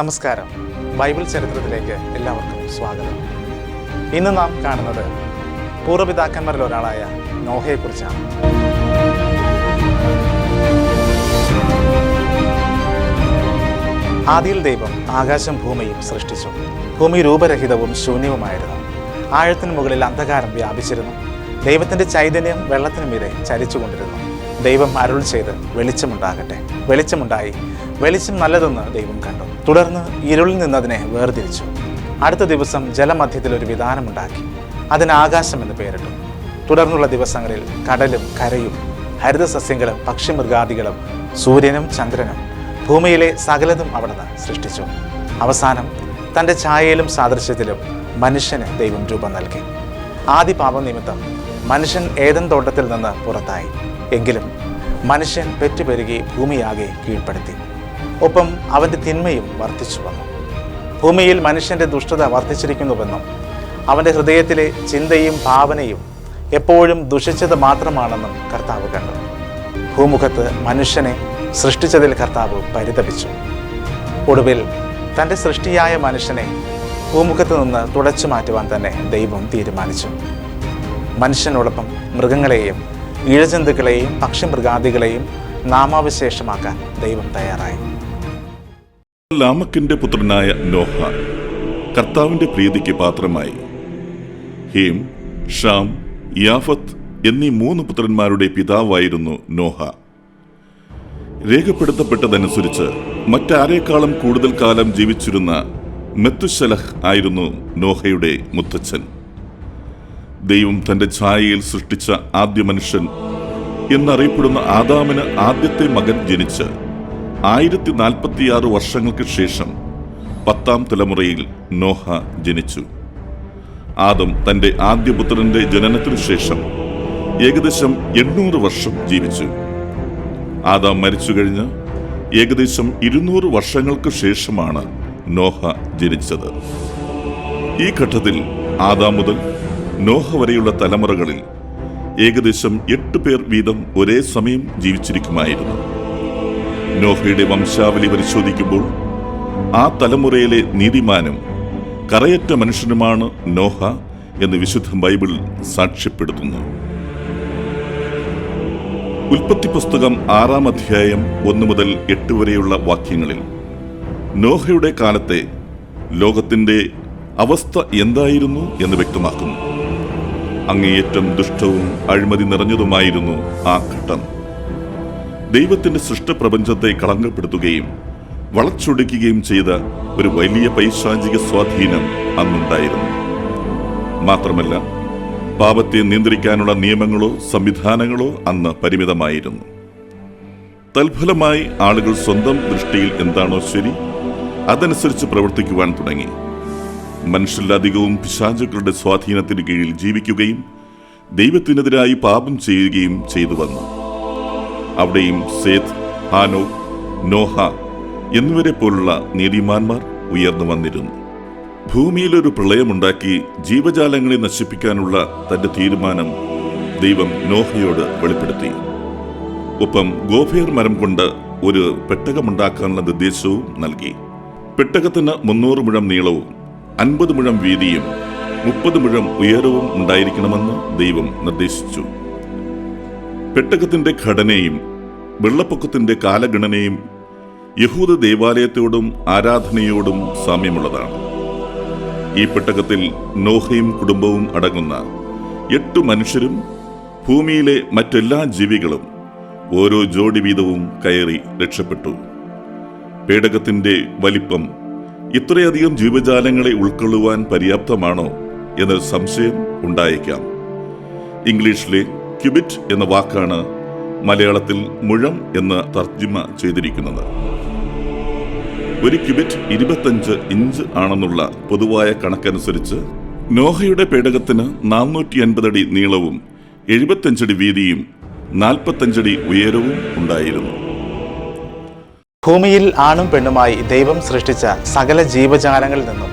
നമസ്കാരം. ബൈബിൾ ചരിത്രത്തിലേക്ക് എല്ലാവർക്കും സ്വാഗതം. ഇന്ന് നാം കാണുന്നത് പൂർവപിതാക്കന്മാരിൽ ഒരാളായ നോഹയെക്കുറിച്ചാണ് ആദിയിൽ ദൈവം ആകാശം ഭൂമിയും സൃഷ്ടിച്ചു. ഭൂമി രൂപരഹിതവും ശൂന്യവുമായിരുന്നു. ആഴത്തിന് മുകളിൽ അന്ധകാരം വ്യാപിച്ചിരുന്നു. ദൈവത്തിന്റെ ചൈതന്യം വെള്ളത്തിന് മീതെ ചലിച്ചുകൊണ്ടിരുന്നു. ദൈവം അരുൾ ചെയ്ത് വെളിച്ചമുണ്ടാകട്ടെ. വെളിച്ചമുണ്ടായി. വെളിച്ചം നല്ലതെന്ന് ദൈവം കണ്ടു. തുടർന്ന് ഇരുളിൽ നിന്നതിനെ വേർതിരിച്ചു. അടുത്ത ദിവസം ജലമധ്യത്തിൽ ഒരു വിധാനമുണ്ടാക്കി അതിന് ആകാശം എന്ന് പേരിട്ടു. തുടർന്നുള്ള ദിവസങ്ങളിൽ കടലും കരയും ഹരിതസസ്യങ്ങളും പക്ഷിമൃഗാദികളും സൂര്യനും ചന്ദ്രനും ഭൂമിയിലെ സകലതും അവിടുന്ന് സൃഷ്ടിച്ചു. അവസാനം തന്റെ ഛായയിലും സാദൃശ്യത്തിലും മനുഷ്യന് ദൈവം രൂപം നൽകി. ആദ്യ പാപം നിമിത്തം മനുഷ്യൻ ഏതൻ തോട്ടത്തിൽ നിന്ന് പുറത്തായി. എങ്കിലും മനുഷ്യൻ പെറ്റുപെരുകി ഭൂമിയാകെ കീഴ്പ്പെടുത്തി. ഒപ്പം അവന്റെ തിന്മയും വർദ്ധിച്ചു വന്നു. ഭൂമിയിൽ മനുഷ്യന്റെ ദുഷ്ടത വർദ്ധിച്ചിരിക്കുന്നുവെന്നും അവന്റെ ഹൃദയത്തിലെ ചിന്തയും ഭാവനയും എപ്പോഴും ദുഷിച്ചത് മാത്രമാണെന്നും കർത്താവ് കണ്ടു. ഭൂമുഖത്ത് മനുഷ്യനെ സൃഷ്ടിച്ചതിൽ കർത്താവ് പരിതപിച്ചു. ഒടുവിൽ തന്റെ സൃഷ്ടിയായ മനുഷ്യനെ ഭൂമുഖത്ത് നിന്ന് തുടച്ചു മാറ്റുവാൻ തന്നെ ദൈവം തീരുമാനിച്ചു. മനുഷ്യനോടൊപ്പം മൃഗങ്ങളെയും ഇഴജന്തുക്കളെയും പക്ഷിമൃഗാദികളെയും നാമാവിശേഷമാക്കാൻ ദൈവം തയ്യാറായി. ലാമക്കിന്റെ പുത്രനായ നോഹ കർത്താവിന്റെ പ്രീതിക്ക് പാത്രമായി. ഹീം ഷാം യാഫത്ത് എന്നീ മൂന്ന് പുത്രന്മാരുടെ പിതാവായിരുന്നു നോഹ. രേഖപ്പെടുത്തപ്പെട്ടതനുസരിച്ച് മറ്റാരേക്കാളും കൂടുതൽ കാലം ജീവിച്ചിരുന്ന മെത്തുശലഹ് ആയിരുന്നു നോഹയുടെ മുത്തച്ഛൻ. ദൈവം തന്റെ ഛായയിൽ സൃഷ്ടിച്ച ആദ്യ മനുഷ്യൻ എന്നറിയപ്പെടുന്ന ആദാമിന് ആദ്യത്തെ മകൻ ജനിച്ച് ആയിരത്തി നാൽപ്പത്തിയാറ് വർഷങ്ങൾക്ക് ശേഷം പത്താം തലമുറയിൽ നോഹ ജനിച്ചു. ആദം തന്റെ ആദ്യ പുത്രന്റെ ജനനത്തിനു ശേഷം ഏകദേശം എണ്ണൂറ് വർഷം ജീവിച്ചു. ആദാം മരിച്ചു കഴിഞ്ഞ് ഏകദേശം ഇരുന്നൂറ് വർഷങ്ങൾക്ക് ശേഷമാണ് നോഹ ജനിച്ചത്. ഈ ഘട്ടത്തിൽ ആദാം മുതൽ നോഹ വരെയുള്ള തലമുറകളിൽ ഏകദേശം എട്ട് പേർ വീതം ഒരേ സമയം ജീവിച്ചിരിക്കുമായിരുന്നു. നോഹയുടെ വംശാവലി പരിശോധിക്കുമ്പോൾ ആ തലമുറയിലെ നീതിമാനും കറയറ്റ മനുഷ്യനുമാണ് നോഹ എന്ന് വിശുദ്ധ ബൈബിൾ സാക്ഷ്യപ്പെടുത്തുന്നു. ഉൽപ്പത്തി പുസ്തകം ആറാം അധ്യായം ഒന്ന് മുതൽ എട്ട് വരെയുള്ള വാക്യങ്ങളിൽ നോഹയുടെ കാലത്തെ ലോകത്തിന്റെ അവസ്ഥ എന്തായിരുന്നു എന്ന് വ്യക്തമാക്കുന്നു. അങ്ങേയറ്റം ദുഷ്ടവും അഴിമതി നിറഞ്ഞതുമായിരുന്നു ആ ഘട്ടം. ദൈവത്തിന്റെ സൃഷ്ടപ്രപഞ്ചത്തെ കളങ്കപ്പെടുത്തുകയും വളച്ചൊടിക്കുകയും ചെയ്ത ഒരു വലിയ പൈശാചിക സ്വാധീനം അന്നുണ്ടായിരുന്നു. മാത്രമല്ല പാപത്തെ നിയന്ത്രിക്കാനുള്ള നിയമങ്ങളോ സംവിധാനങ്ങളോ അന്ന് പരിമിതമായിരുന്നു. തൽഫലമായി ആളുകൾ സ്വന്തം ദൃഷ്ടിയിൽ എന്താണോ ശരി അതനുസരിച്ച് പ്രവർത്തിക്കുവാൻ തുടങ്ങി. മനുഷ്യരിലധികവും പിശാചുക്കളുടെ സ്വാധീനത്തിന് കീഴിൽ ജീവിക്കുകയും ദൈവത്തിനെതിരായി പാപം ചെയ്യുകയും ചെയ്തു വന്നു. അവിടെയും സേത് ഹാനോ നോഹ എന്നിവരെ പോലുള്ള നീതിമാന്മാർ ഉയർന്നു വന്നിരുന്നു. ഭൂമിയിലൊരു പ്രളയമുണ്ടാക്കി ജീവജാലങ്ങളെ നശിപ്പിക്കാനുള്ള തന്റെ തീരുമാനം ദൈവം നോഹയോട് വെളിപ്പെടുത്തി. ഒപ്പം ഗോഫിയർ മരം കൊണ്ട് ഒരു പെട്ടകമുണ്ടാക്കാനുള്ള നിർദ്ദേശവും നൽകി. പെട്ടകത്തിന് മുന്നൂറ് മുഴം നീളവും അൻപത് മുഴം വീതിയും മുപ്പത് മുഴം ഉയരവും ഉണ്ടായിരിക്കണമെന്ന് ദൈവം നിർദ്ദേശിച്ചു. പെട്ടകത്തിന്റെ ഘടനയും വെള്ളപ്പൊക്കത്തിന്റെ കാലഗണനയും യഹൂദ ദേവാലയത്തോടും ആരാധനയോടും സാമ്യമുള്ളതാണ്. ഈ പെട്ടകത്തിൽ നോഹയും കുടുംബവും അടങ്ങുന്ന എട്ട് മനുഷ്യരും ഭൂമിയിലെ മറ്റെല്ലാ ജീവികളും ഓരോ ജോഡി വീതവും കയറി രക്ഷപ്പെട്ടു. പേടകത്തിന്റെ വലിപ്പം ഇത്രയധികം ജീവജാലങ്ങളെ ഉൾക്കൊള്ളുവാൻ പര്യാപ്തമാണോ എന്നൊരു സംശയം ഉണ്ടായേക്കാം. ഇംഗ്ലീഷിലെ ക്യുബിറ്റ് എന്ന വാക്കാണ് മലയാളത്തിൽ മുഴം എന്ന് തർജിമ ചെയ്തിരിക്കുന്നത്. ഒരു ക്യുബിറ്റ് ഇരുപത്തഞ്ച് ഇഞ്ച് ആണെന്നുള്ള പൊതുവായ കണക്കനുസരിച്ച് നോഹയുടെ പേടകത്തിന് നാനൂറ്റി അൻപതടി നീളവും എഴുപത്തഞ്ചടി വീതിയും നാൽപ്പത്തഞ്ചടി ഉയരവും ഉണ്ടായിരുന്നു. ഭൂമിയിൽ ആണും പെണ്ണുമായി ദൈവം സൃഷ്ടിച്ച സകല ജീവജാലങ്ങളിൽ നിന്നും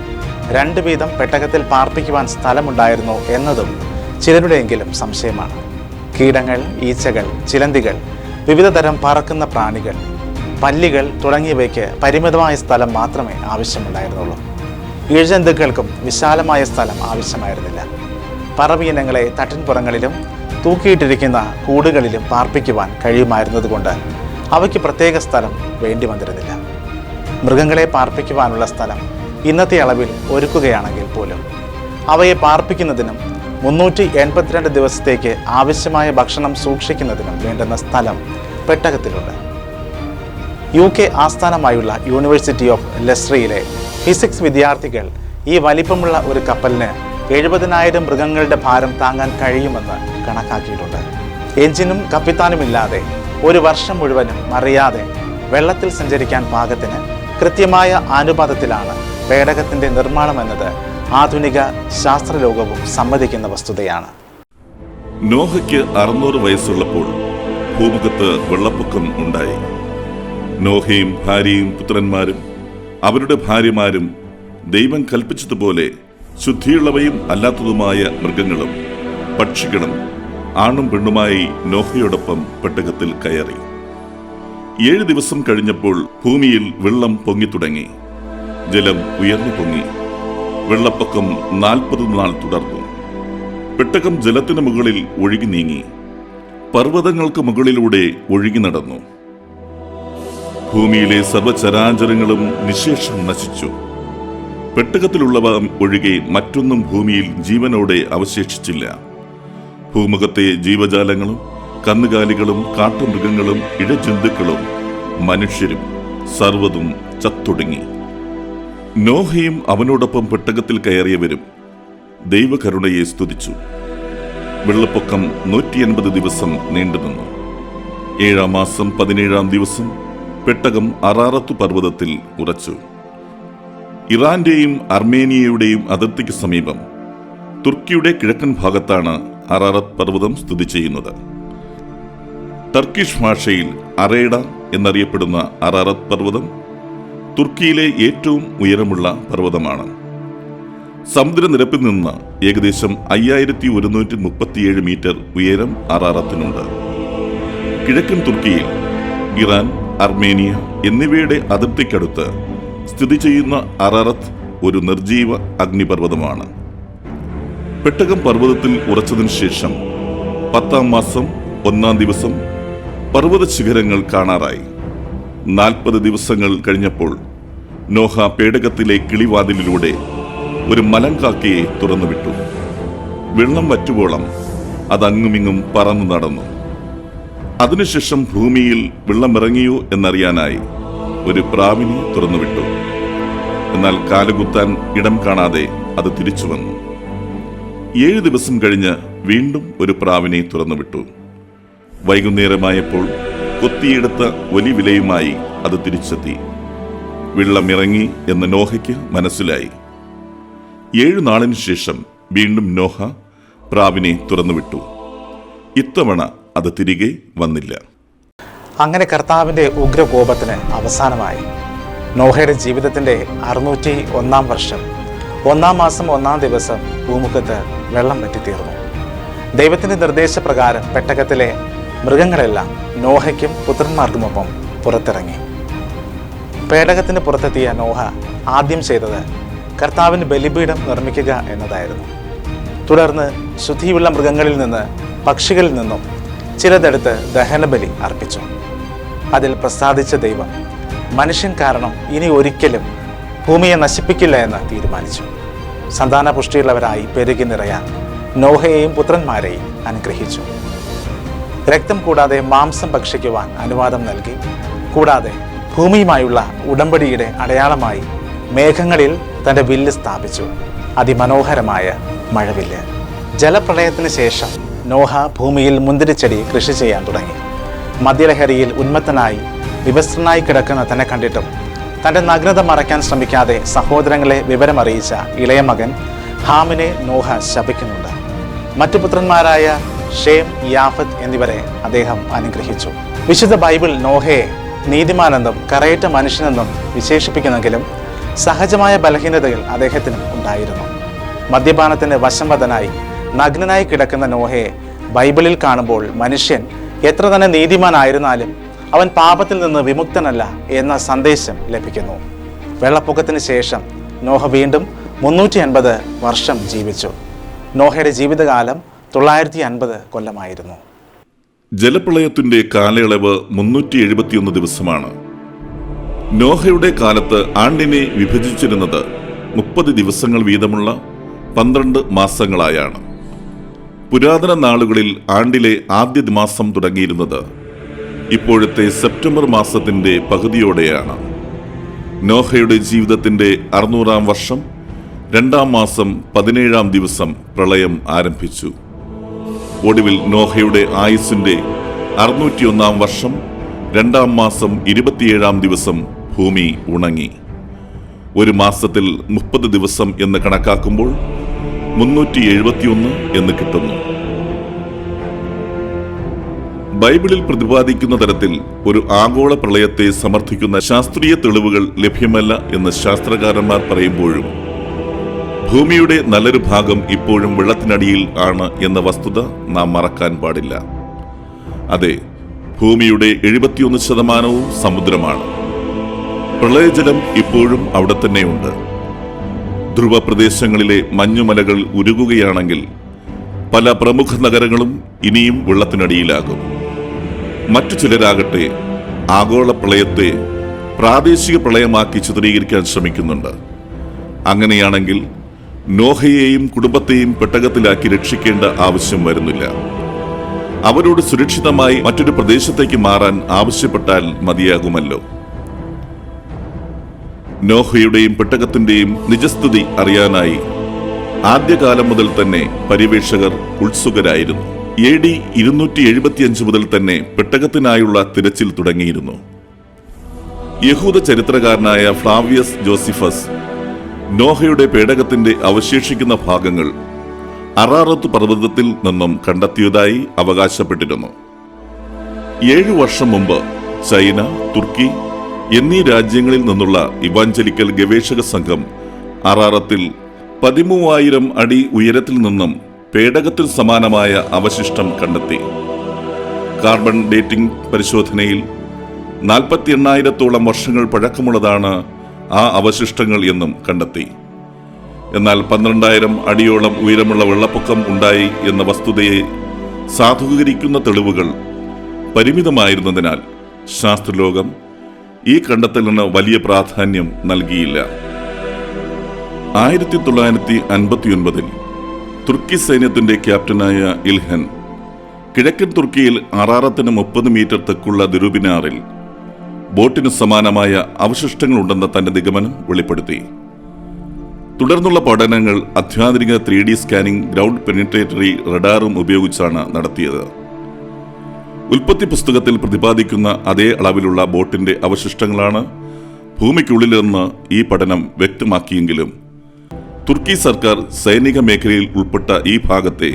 രണ്ട് വീതം പെട്ടകത്തിൽ പാർപ്പിക്കുവാൻ സ്ഥലമുണ്ടായിരുന്നു എന്നതും ചിലരുടെയെങ്കിലും സംശയമാണ്. കീടങ്ങൾ ഈച്ചകൾ ചിലന്തികൾ വിവിധ തരം പറക്കുന്ന പ്രാണികൾ പല്ലികൾ തുടങ്ങിയവയ്ക്ക് പരിമിതമായ സ്ഥലം മാത്രമേ ആവശ്യമുണ്ടായിരുന്നുള്ളൂ. ഈഴജന്തുക്കൾക്കും വിശാലമായ സ്ഥലം ആവശ്യമായിരുന്നില്ല. പറവീനങ്ങളെ തട്ടിൻപുറങ്ങളിലും തൂക്കിയിട്ടിരിക്കുന്ന കൂടുകളിലും പാർപ്പിക്കുവാൻ കഴിയുമായിരുന്നതുകൊണ്ട് അവയ്ക്ക് പ്രത്യേക സ്ഥലം വേണ്ടി വന്നിരുന്നില്ല. മൃഗങ്ങളെ പാർപ്പിക്കുവാനുള്ള സ്ഥലം ഇന്നത്തെ അളവിൽ ഒരുക്കുകയാണെങ്കിൽ പോലും അവയെ പാർപ്പിക്കുന്നതിനും മുന്നൂറ്റി എൺപത്തിരണ്ട് ദിവസത്തേക്ക് ആവശ്യമായ ഭക്ഷണം സൂക്ഷിക്കുന്നതിനും വേണ്ടുന്ന സ്ഥലം പെട്ടകത്തിലുണ്ട്. യു കെ ആസ്ഥാനമായുള്ള യൂണിവേഴ്സിറ്റി ഓഫ് ലെസ്ട്രിയിലെ ഫിസിക്സ് വിദ്യാർത്ഥികൾ ഈ വലിപ്പമുള്ള ഒരു കപ്പലിന് എഴുപതിനായിരം മൃഗങ്ങളുടെ ഭാരം താങ്ങാൻ കഴിയുമെന്ന് കണക്കാക്കിയിട്ടുണ്ട്. എഞ്ചിനും കപ്പിത്താനുമില്ലാതെ ഒരു വർഷം മുഴുവനും അറിയാതെ വെള്ളത്തിൽ സഞ്ചരിക്കാൻ പാകത്തിന് കൃത്യമായ അനുപാതത്തിലാണ് പേടകത്തിന്റെ നിർമ്മാണം എന്നത് ആധുനിക ശാസ്ത്രലോകവും സമ്മതിക്കുന്ന വസ്തുതയാണ്. നോഹയ്ക്ക് അറുന്നൂറ് വയസ്സുള്ളപ്പോൾ ഭൂമുഖത്ത് വെള്ളപ്പൊക്കം ഉണ്ടായി. നോഹയും ഭാര്യയും പുത്രന്മാരും അവരുടെ ഭാര്യമാരും ദൈവം കൽപ്പിച്ചതുപോലെ ശുദ്ധിയുള്ളവയും അല്ലാത്തതുമായ മൃഗങ്ങളും പക്ഷികളും ആണും പെണ്ണുമായി നോഹയോടൊപ്പം പെട്ടകത്തിൽ കയറി. ഏഴ് ദിവസം കഴിഞ്ഞപ്പോൾ ഭൂമിയിൽ വെള്ളം പൊങ്ങിത്തുടങ്ങി ജലം ഉയർന്നു പൊങ്ങി. വെള്ളപ്പൊക്കം നാൽപ്പത് നാൾ തുടർന്നു. പെട്ടകം ജലത്തിന് മുകളിൽ ഒഴുകി നീങ്ങി. പർവതങ്ങൾക്ക് മുകളിലൂടെ ഒഴുകി നടന്നു. ഭൂമിയിലെ സർവചരാചരങ്ങളും നിശേഷം നശിച്ചു. പെട്ടകത്തിലുള്ളവ ഒഴികെ മറ്റൊന്നും ഭൂമിയിൽ ജീവനോടെ അവശേഷിച്ചില്ല. ഭൂമുഖത്തെ ജീവജാലങ്ങളും കന്നുകാലികളും കാട്ടുമൃഗങ്ങളും ഇഴജന്തുക്കളും മനുഷ്യരും സർവതും ചത്തൊടുങ്ങി. നോഹയും അവനോടൊപ്പം പെട്ടകത്തിൽ കയറിയവരും ദൈവകരുണയെ സ്തുതിച്ചു. വെള്ളപ്പൊക്കം നൂറ്റി എൺപത് ദിവസം നീണ്ടുനിന്നു. ഏഴാം മാസം പതിനേഴാം ദിവസം പെട്ടകം അറാറത്തു പർവതത്തിൽ ഉറച്ചു. ഇറാന്റെയും അർമേനിയയുടെയും അതിർത്തിക്ക് സമീപം തുർക്കിയുടെ കിഴക്കൻ ഭാഗത്താണ് അറാറത്ത് പർവതം സ്ഥിതി ചെയ്യുന്നത്. ടർക്കിഷ് ഭാഷയിൽ അറേഡ എന്നറിയപ്പെടുന്ന അറാറത്ത് പർവതം തുർക്കിയിലെ ഏറ്റവും ഉയരമുള്ള പർവതമാണ്. സമുദ്രനിരപ്പിൽ നിന്ന് ഏകദേശം അയ്യായിരത്തി ഒരുന്നൂറ്റി മുപ്പത്തിയേഴ് മീറ്റർ ഉയരം അറാറത്തിനുണ്ട്. കിഴക്കൻ തുർക്കിയിൽ ഇറാൻ അർമേനിയ എന്നിവയുടെ അതിർത്തിക്കടുത്ത് സ്ഥിതി ചെയ്യുന്ന അറാറത്ത് ഒരു നിർജീവ അഗ്നിപർവതമാണ്. പെട്ടകം പർവതത്തിൽ ഉറച്ചതിനു ശേഷം പത്താം മാസം ഒന്നാം ദിവസം പർവത ശിഖരങ്ങൾ കാണാറായി. നാൽപ്പത് ദിവസങ്ങൾ കഴിഞ്ഞപ്പോൾ നോഹ പേടകത്തിലെ കിളിവാതിലിലൂടെ ഒരു മലങ്കാക്കയെ തുറന്നുവിട്ടു. വെള്ളം വറ്റുവോളം അതങ്ങുമിങ്ങും പറന്നു നടന്നു. അതിനുശേഷം ഭൂമിയിൽ വെള്ളം വെള്ളമിറങ്ങിയോ എന്നറിയാനായി ഒരു പ്രാവിനെ തുറന്നുവിട്ടു. എന്നാൽ കാലുകുത്താൻ ഇടം കാണാതെ അത് തിരിച്ചു വന്നു ഏഴ് ദിവസം കഴിഞ്ഞ് വീണ്ടും ഒരു പ്രാവിനെ തുറന്നുവിട്ടു. വൈകുന്നേരമായപ്പോൾ കൊത്തിയെടുത്ത വലിയ വിലയുമായി അത് തിരിച്ചെത്തി. വെള്ളമിറങ്ങി എന്ന് നോഹയ്ക്ക് മനസ്സിലായി. ഏഴു നാളിനു ശേഷം വീണ്ടും നോഹ പ്രാവിനെ തുറന്നുവിട്ടു. ഇത്തവണ അത് തിരികെ വന്നില്ല. അങ്ങനെ കർത്താവിന്റെ ഉഗ്രകോപത്തിന് അവസാനമായി. നോഹയുടെ ജീവിതത്തിന്റെ അറുന്നൂറ്റി ഒന്നാം വർഷം. ഒന്നാം മാസം ഒന്നാം ദിവസം ഭൂമുഖത്ത് വെള്ളം പറ്റിത്തീർന്നു ദൈവത്തിന്റെ നിർദ്ദേശപ്രകാരം പെട്ടകത്തിലെ മൃഗങ്ങളെല്ലാം നോഹയ്ക്കും പുത്രന്മാർക്കുമൊപ്പം പുറത്തിറങ്ങി. പേടകത്തിന് പുറത്തെത്തിയ നോഹ ആദ്യം ചെയ്തത് കർത്താവിന് ബലിപീഠം നിർമ്മിക്കുക എന്നതായിരുന്നു. തുടർന്ന് ശുദ്ധിയുള്ള മൃഗങ്ങളിൽ നിന്ന് പക്ഷികളിൽ നിന്നും ചിലതെടുത്ത് ദഹനബലി അർപ്പിച്ചു. അതിൽ പ്രസാദിച്ച ദൈവം മനുഷ്യൻ കാരണം ഇനി ഒരിക്കലും ഭൂമിയെ നശിപ്പിക്കില്ല എന്ന് തീരുമാനിച്ചു. സന്താന പുഷ്ടിയുള്ളവരായി പെരുകി നിറയാൻ നോഹയെയും പുത്രന്മാരെയും അനുഗ്രഹിച്ചു. രക്തം കൂടാതെ മാംസം ഭക്ഷിക്കുവാൻ അനുവാദം നൽകി. കൂടാതെ ഭൂമിയുമായുള്ള ഉടമ്പടിയുടെ അടയാളമായി മേഘങ്ങളിൽ തന്റെ വില്ല് സ്ഥാപിച്ചു. അതിമനോഹരമായ മഴവില്ല്. ജലപ്രളയത്തിന് ശേഷം നോഹ ഭൂമിയിൽ മുന്തിരിച്ചെടി കൃഷി ചെയ്യാൻ തുടങ്ങി. മദ്യലഹരിയിൽ ഉന്മത്തനായി വിവസ്ത്രനായി കിടക്കുന്ന തന്നെ കണ്ടിട്ടും തന്റെ നഗ്നത മറയ്ക്കാൻ ശ്രമിക്കാതെ സഹോദരങ്ങളെ വിവരമറിയിച്ച ഇളയ മകൻ ഹാമിനെ നോഹ ശപിക്കുന്നുണ്ട്. മറ്റു പുത്രന്മാരായ ഷേം യാഫത്ത് എന്നിവരെ അദ്ദേഹം അനുഗ്രഹിച്ചു. വിശുദ്ധ ബൈബിൾ നോഹയെ നീതിമാനെന്നും കറയേറ്റ മനുഷ്യനെന്നും വിശേഷിപ്പിക്കുന്നെങ്കിലും സഹജമായ ബലഹീനതകൾ അദ്ദേഹത്തിനും ഉണ്ടായിരുന്നു. മദ്യപാനത്തിന് വശംവദനായി നഗ്നനായി കിടക്കുന്ന നോഹയെ ബൈബിളിൽ കാണുമ്പോൾ മനുഷ്യൻ എത്ര തന്നെ നീതിമാനായിരുന്നാലും അവൻ പാപത്തിൽ നിന്ന് വിമുക്തനല്ല എന്ന സന്ദേശം ലഭിക്കുന്നു. വെള്ളപ്പൊക്കത്തിന് ശേഷം നോഹ വീണ്ടും മുന്നൂറ്റി അൻപത് വർഷം ജീവിച്ചു. നോഹയുടെ ജീവിതകാലം തൊള്ളായിരത്തി അൻപത് കൊല്ലമായിരുന്നു. ജലപ്രളയത്തിന്റെ കാലയളവ് മുന്നൂറ്റി എഴുപത്തിയൊന്ന് ദിവസമാണ്. നോഹയുടെ കാലത്ത് ആണ്ടിനെ വിഭജിച്ചിരുന്നത് മുപ്പത് ദിവസങ്ങൾ വീതമുള്ള പന്ത്രണ്ട് മാസങ്ങളായാണ്. പുരാതന നാളുകളിൽ ആണ്ടിലെ ആദ്യ മാസം തുടങ്ങിയിരുന്നത് ഇപ്പോഴത്തെ സെപ്റ്റംബർ മാസത്തിന്റെ പകുതിയോടെയാണ്. നോഹയുടെ ജീവിതത്തിന്റെ അറുന്നൂറാം വർഷം രണ്ടാം മാസം പതിനേഴാം ദിവസം പ്രളയം ആരംഭിച്ചു. ഒടുവിൽ നോഹയുടെ ആയുസിന്റെ അറുന്നൂറ്റിയൊന്നാം വർഷം രണ്ടാം മാസം ഇരുപത്തിയേഴാം ദിവസം ഭൂമി ഉണങ്ങി. ഒരു മാസത്തിൽ മുപ്പത് ദിവസം എന്ന് കണക്കാക്കുമ്പോൾ മുന്നൂറ്റി എഴുപത്തിയൊന്ന് എന്ന് കിട്ടുന്നു. ബൈബിളിൽ പ്രതിപാദിക്കുന്ന തരത്തിൽ ഒരു ആഗോള പ്രളയത്തെ സമർത്ഥിക്കുന്ന ശാസ്ത്രീയ തെളിവുകൾ ലഭ്യമല്ല എന്ന് ശാസ്ത്രകാരന്മാർ പറയുമ്പോഴും ഭൂമിയുടെ നല്ലൊരു ഭാഗം ഇപ്പോഴും വെള്ളത്തിനടിയിൽ ആണ് എന്ന വസ്തുത നാം മറക്കാൻ പാടില്ല. അതെ ഭൂമിയുടെ എഴുപത്തിയൊന്ന് ശതമാനവും സമുദ്രമാണ്. പ്രളയജലം ഇപ്പോഴും അവിടെ തന്നെയുണ്ട്. ധ്രുവ പ്രദേശങ്ങളിലെ മഞ്ഞുമലകൾ ഉരുകുകയാണെങ്കിൽ പല പ്രമുഖ നഗരങ്ങളും ഇനിയും വെള്ളത്തിനടിയിലാകും. മറ്റു ചിലരാകട്ടെ ആഗോള പ്രളയത്തെ പ്രാദേശിക പ്രളയമാക്കി ചിത്രീകരിക്കാൻ ശ്രമിക്കുന്നുണ്ട്. അങ്ങനെയാണെങ്കിൽ നോഹയെയും കുടുംബത്തെയും പെട്ടകത്തിലാക്കി രക്ഷിക്കേണ്ട ആവശ്യം വരുന്നില്ല. അവരോട് സുരക്ഷിതമായി മറ്റൊരു പ്രദേശത്തേക്ക് മാറാൻ ആവശ്യപ്പെട്ടാൽ മതിയാകുമല്ലോ. നോഹയുടെയും പെട്ടകത്തിന്റെയും നിജസ്ഥിതി അറിയാനായി ആദ്യകാലം മുതൽ തന്നെ പര്യവേക്ഷകർ ഉത്സുകരായിരുന്നു. എ ഡി ഇരുന്നൂറ്റി എഴുപത്തിയഞ്ച് മുതൽ തന്നെ പെട്ടകത്തിനായുള്ള തിരച്ചിൽ തുടങ്ങിയിരുന്നു. യഹൂദ ചരിത്രകാരനായ ഫ്ലാവിയസ് ജോസിഫസ് നോഹയുടെ പേടകത്തിന്റെ അവശേഷിക്കുന്ന ഭാഗങ്ങൾ അറാറത്ത് പർവതത്തിൽ നിന്നും കണ്ടെത്തിയതായി അവകാശപ്പെട്ടിരുന്നു. ഏഴു വർഷം മുമ്പ് ചൈന തുർക്കി എന്നീ രാജ്യങ്ങളിൽ നിന്നുള്ള ഇവാഞ്ചലിക്കൽ ഗവേഷക സംഘം അറാറത്തിൽ പതിമൂവായിരം അടി ഉയരത്തിൽ നിന്നും പേടകത്തിൽ സമാനമായ അവശിഷ്ടം കണ്ടെത്തി. കാർബൺ ഡേറ്റിംഗ് പരിശോധനയിൽ നാൽപ്പത്തി എണ്ണായിരത്തോളം വർഷങ്ങൾ പഴക്കമുള്ളതാണ് ആ അവശിഷ്ടങ്ങൾ എന്നും കണ്ടെത്തി. എന്നാൽ പന്ത്രണ്ടായിരം അടിയോളം ഉയരമുള്ള വെള്ളപ്പൊക്കം ഉണ്ടായി എന്ന വസ്തുതയെ സാധൂകരിക്കുന്ന തെളിവുകൾ പരിമിതമായിരുന്നതിനാൽ ശാസ്ത്രലോകം ഈ കണ്ടെത്തലിന് വലിയ പ്രാധാന്യം നൽകിയില്ല. ആയിരത്തി തൊള്ളായിരത്തി അൻപത്തിയൊൻപതിൽ തുർക്കി സൈന്യത്തിന്റെ ക്യാപ്റ്റനായ ഇൽഹൻ. കിഴക്കൻ തുർക്കിയിൽ അറാറത്തിന് മുപ്പത് മീറ്റർ തെക്കുള്ള ദുരുബിനാറിൽ ബോട്ടിന് സമാനമായ അവശിഷ്ടങ്ങളുണ്ടെന്ന തന്റെ നിഗമനം വെളിപ്പെടുത്തി. തുടർന്നുള്ള പഠനങ്ങൾ അത്യാധുനിക three D scanning ground penetrating റഡാറും ഉപയോഗിച്ചാണ് നടത്തിയത്. ഉൽപ്പത്തി പുസ്തകത്തിൽ പ്രതിപാദിക്കുന്ന അതേ അളവിലുള്ള ബോട്ടിന്റെ അവശിഷ്ടങ്ങളാണ് ഭൂമിക്കുള്ളിലെന്ന് ഈ പഠനം വ്യക്തമാക്കിയെങ്കിലും തുർക്കി സർക്കാർ സൈനിക മേഖലയിൽ ഉൾപ്പെട്ട ഈ ഭാഗത്തെ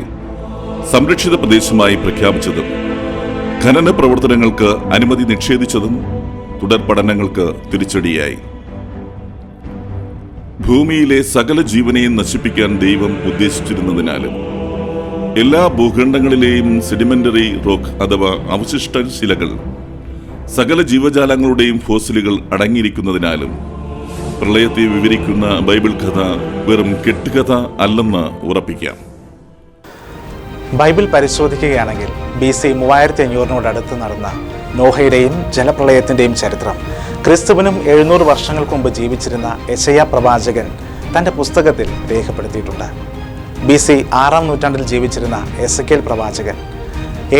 സംരക്ഷിത പ്രദേശമായി പ്രഖ്യാപിച്ചതും ഖനന പ്രവർത്തനങ്ങൾക്ക് അനുമതി നിഷേധിച്ചതും തുടർ പഠനങ്ങൾക്ക് തിരിച്ചടിയായി. ഭൂമിയിലെ സകല ജീവനെയും നശിപ്പിക്കാൻ ദൈവം ഉദ്ദേശിച്ചിരുന്നതിനാലും എല്ലാ ഭൂഖണ്ഡങ്ങളിലെയും സെഡിമെന്ററി റോക്ക് അഥവാ അവശിഷ്ട ശിലകൾ സകല ജീവജാലങ്ങളുടെയും ഫോസിലുകൾ അടങ്ങിയിരിക്കുന്നതിനാലും പ്രളയത്തെ വിവരിക്കുന്ന ബൈബിൾ കഥ വെറും കെട്ടുകഥ അല്ലെന്ന് ഉറപ്പിക്കാം. ബൈബിൾ പരിശോധിക്കുകയാണെങ്കിൽ ബി സി മൂവായിരത്തി അഞ്ഞൂറിനോടടുത്ത് നടന്ന നോഹയുടെയും ജലപ്രളയത്തിന്റെയും ചരിത്രം. ക്രിസ്തുവിനും എഴുന്നൂറ് വർഷങ്ങൾക്ക് മുമ്പ് ജീവിച്ചിരുന്ന യശയ പ്രവാചകൻ തന്റെ പുസ്തകത്തിൽ രേഖപ്പെടുത്തിയിട്ടുണ്ട്. ബി സി ആറാം നൂറ്റാണ്ടിൽ ജീവിച്ചിരുന്ന എസക്കേൽ പ്രവാചകൻ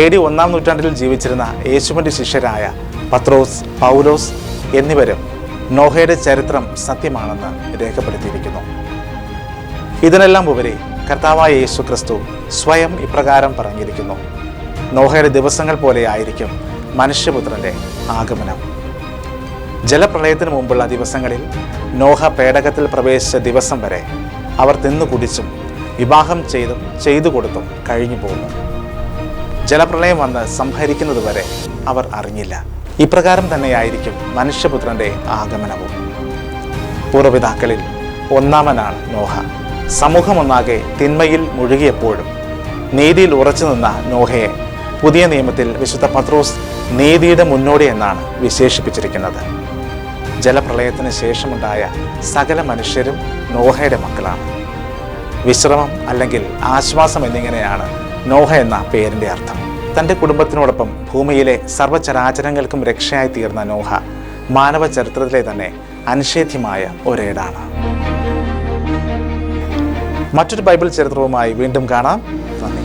എ ഡി ഒന്നാം നൂറ്റാണ്ടിൽ ജീവിച്ചിരുന്ന യേശുവിന്റെ ശിഷ്യരായ പത്രോസ് പൗലോസ് എന്നിവരും നോഹയുടെ ചരിത്രം സത്യമാണെന്ന് രേഖപ്പെടുത്തിയിരിക്കുന്നു. ഇതിനെല്ലാം ഉപരി കർത്താവായ യേശു ക്രിസ്തു സ്വയം ഇപ്രകാരം പറഞ്ഞിരിക്കുന്നു. നോഹയുടെ ദിവസങ്ങൾ പോലെ ആയിരിക്കും മനുഷ്യപുത്രന്റെ ആഗമനം. ജലപ്രളയത്തിന് മുമ്പുള്ള ദിവസങ്ങളിൽ നോഹ പേടകത്തിൽ പ്രവേശിച്ച ദിവസം വരെ അവർ തിന്നു കുടിച്ചും വിവാഹം ചെയ്തും ചെയ്തു കൊടുത്തും കഴിഞ്ഞു പോകുന്നു ജലപ്രളയം വന്ന് സംഹരിക്കുന്നതുവരെ അവർ അറിഞ്ഞില്ല. ഇപ്രകാരം തന്നെയായിരിക്കും മനുഷ്യപുത്രന്റെ ആഗമനവും. പൂർവപിതാക്കളിൽ ഒന്നാമനാണ് നോഹ. സമൂഹമൊന്നാകെ തിന്മയിൽ മുഴുകിയപ്പോഴും നീതിയിൽ ഉറച്ചു നിന്ന നോഹയെ പുതിയ നിയമത്തിൽ വിശുദ്ധ പത്രോസ് നീതിയുടെ മുന്നോടി എന്നാണ് വിശേഷിപ്പിച്ചിരിക്കുന്നത്. ജലപ്രളയത്തിന് ശേഷമുണ്ടായ സകല മനുഷ്യരും നോഹയുടെ മക്കളാണ്. വിശ്രമം അല്ലെങ്കിൽ ആശ്വാസം എന്നിങ്ങനെയാണ് നോഹ എന്ന പേരിന്റെ അർത്ഥം. തന്റെ കുടുംബത്തിനോടൊപ്പം ഭൂമിയിലെ സർവചരാചരങ്ങൾക്കും രക്ഷയായി തീർന്ന നോഹ മാനവ ചരിത്രത്തിലെ തന്നെ അനിഷേധ്യമായ ഒരേടാണ്. മറ്റൊരു ബൈബിൾ ചരിത്രവുമായി വീണ്ടും കാണാം. നന്ദി.